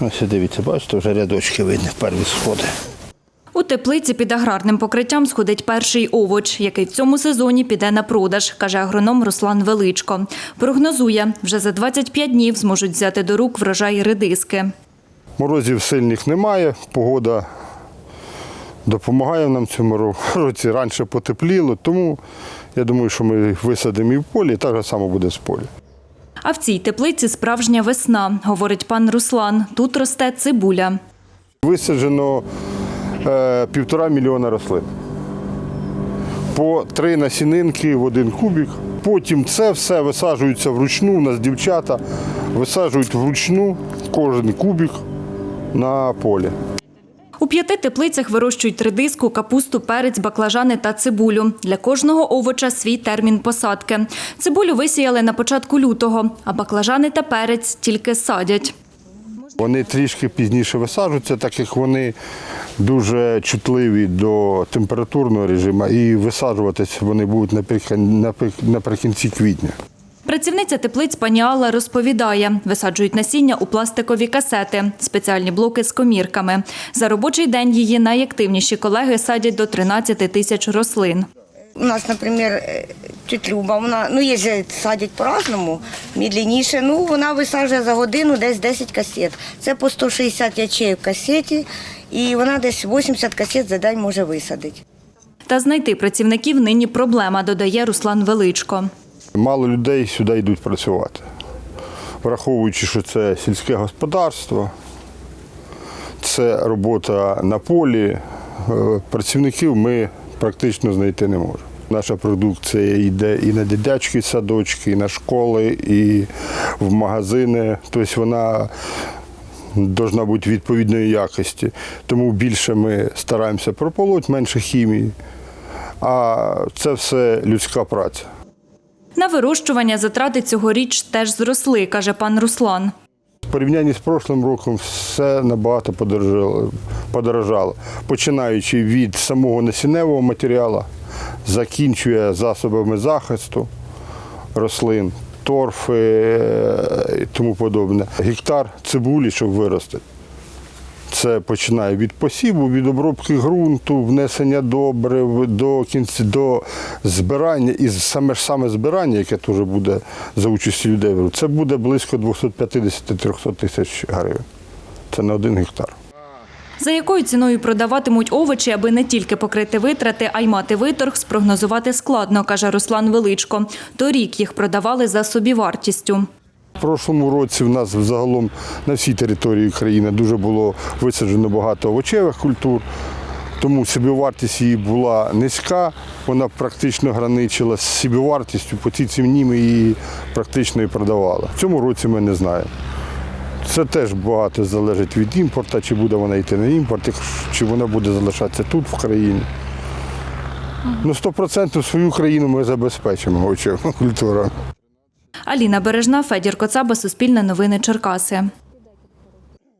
Ось дивіться, бачите, вже рядочки видно, перві сходи. У теплиці під аграрним покриттям сходить перший овоч, який в цьому сезоні піде на продаж, каже агроном Руслан Величко. Прогнозує, вже за 25 днів зможуть взяти до рук врожай редиски. Морозів сильних немає, погода допомагає нам цьому році. Раніше потепліло, тому я думаю, що ми висадимо і в полі, і так само буде з полі. А в цій теплиці справжня весна, говорить пан Руслан. Тут росте цибуля. Висаджено е, півтора мільйона рослин. По три насінинки в один кубік. Потім це все висаджується вручну. У нас дівчата висаджують вручну кожен кубік на полі. У п'яти теплицях вирощують редиску, капусту, перець, баклажани та цибулю. Для кожного овоча свій термін посадки. Цибулю висіяли на початку лютого, а баклажани та перець тільки садять. Вони трішки пізніше висаджуються, так як вони дуже чутливі до температурного режиму і висаджуватись вони будуть наприк- наприк- наприкінці квітня. Працівниця теплиць пані Алла розповідає, висаджують насіння у пластикові касети, спеціальні блоки з комірками. За робочий день її найактивніші колеги садять до 13 тисяч рослин. У нас, наприклад, е, вона, ну, є же садять по-разному, медленніше, ну, вона висаджує за годину десь 10 касет. Це по 160 ячеїв в касеті, і вона десь 80 касет за день може висадити. Та знайти працівників нині проблема, додає Руслан Величко. Мало людей сюди йдуть працювати. Враховуючи, що це сільське господарство, це робота на полі, е, працівників ми практично знайти не можемо. Наша продукція йде і на дитячі садочки, і на школи, і в магазини. Тобто вона повинна бути відповідної якості. Тому більше ми стараємося прополоть, менше хімії. А це все людська праця. На вирощування затрати цьогоріч теж зросли, каже пан Руслан. В порівнянні з прошлим роком все набагато подорожало, починаючи від самого насінневого матеріалу, закінчує засобами захисту рослин, торфи е, і тому подобне. Гектар цибулі, щоб вирости. Це починає від посіву, від обробки ґрунту, внесення добрив до кінці до збирання і саме ж саме збирання, яке теж буде за участі людей, це буде близько 250-300 тисяч гривень. Це на один гектар. За якою ціною продаватимуть овочі, аби не тільки покрити витрати, а й мати виторг, спрогнозувати складно, каже Руслан Величко. Торік їх продавали за собівартістю. В прошлому році в нас загалом на всій території країни дуже було висаджено багато овочевих культур, тому собівартість її була низька, вона практично граничила з собівартістю, по цій ціні ми її практично і продавали. В цьому році ми не знаємо. Це теж багато залежить від імпорту, чи буде вона йти на імпорт, чи вона буде залишатися тут, в країні. Ну, 100% свою країну ми забезпечимо овочевими культурами. Аліна Бережна, Федір Коцаба, Суспільне новини Черкаси.